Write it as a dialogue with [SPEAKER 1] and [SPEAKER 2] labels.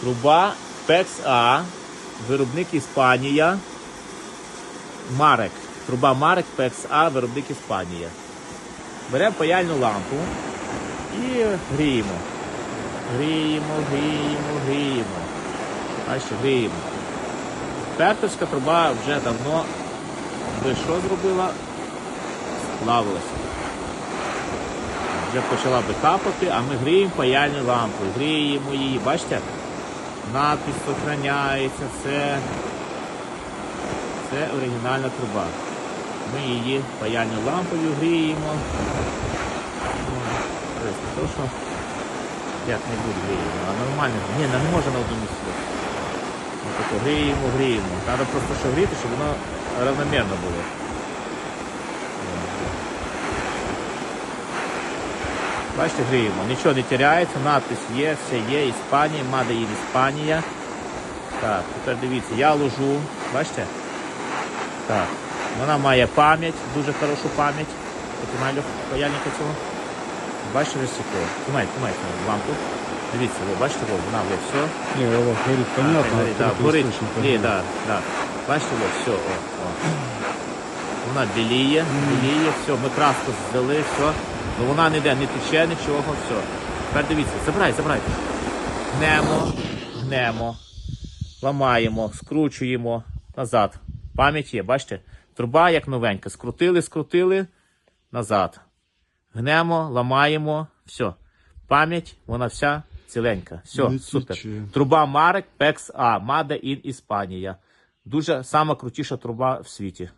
[SPEAKER 1] Труба A, виробник Іспанія. Марек. Труба Марек A, виробник Іспанія. Беремо паяльну лампу і гріємо. Гріємо, гріємо, гріємо. Бачите, гріємо. Перторська труба вже давно би що зробила? Сплавилася. Вже почала би капати, а ми гріємо паяльну лампу. Гріємо її. Бачите? Надпись зберігається, це, це оригінальна труба. Ми її паяльною лампою гріємо. То, що як-небудь гріємо, а нормально. Ні, не може на одному місці. Ми тако гріємо, гріємо. Треба просто що гріти, щоб воно равномірно було. Бачите, гріємо. Нічого не теряється, надпис є, все є, Іспанія, Made in Іспанія. Так, тепер дивіться, я ложу, бачите? Так. Вона має пам'ять, дуже хорошу пам'ять. Паяльника цього. Бачите, ось таке. Тримайте, тримайте лампу. Дивіться, ви бачите, во, вона вже все.
[SPEAKER 2] Не, вот горит понятно,
[SPEAKER 1] Горить, да, горить. Ні, да, да. Бачите, все, о, о. Вона біліє, біліє, все, ми краску здали, все. Ну вона не йде, не тече, нічого, все. Тепер дивіться, забирай, забирайте. Гнемо, гнемо, ламаємо, скручуємо назад. Пам'ять є, бачите? Труба як новенька. Скрутили, скрутили, назад. Гнемо, ламаємо, все. Пам'ять, вона вся ціленька. Все,
[SPEAKER 2] Не
[SPEAKER 1] супер. Труба Марек PEX A, Made in Іспанія. Дуже сама крутіша труба в світі.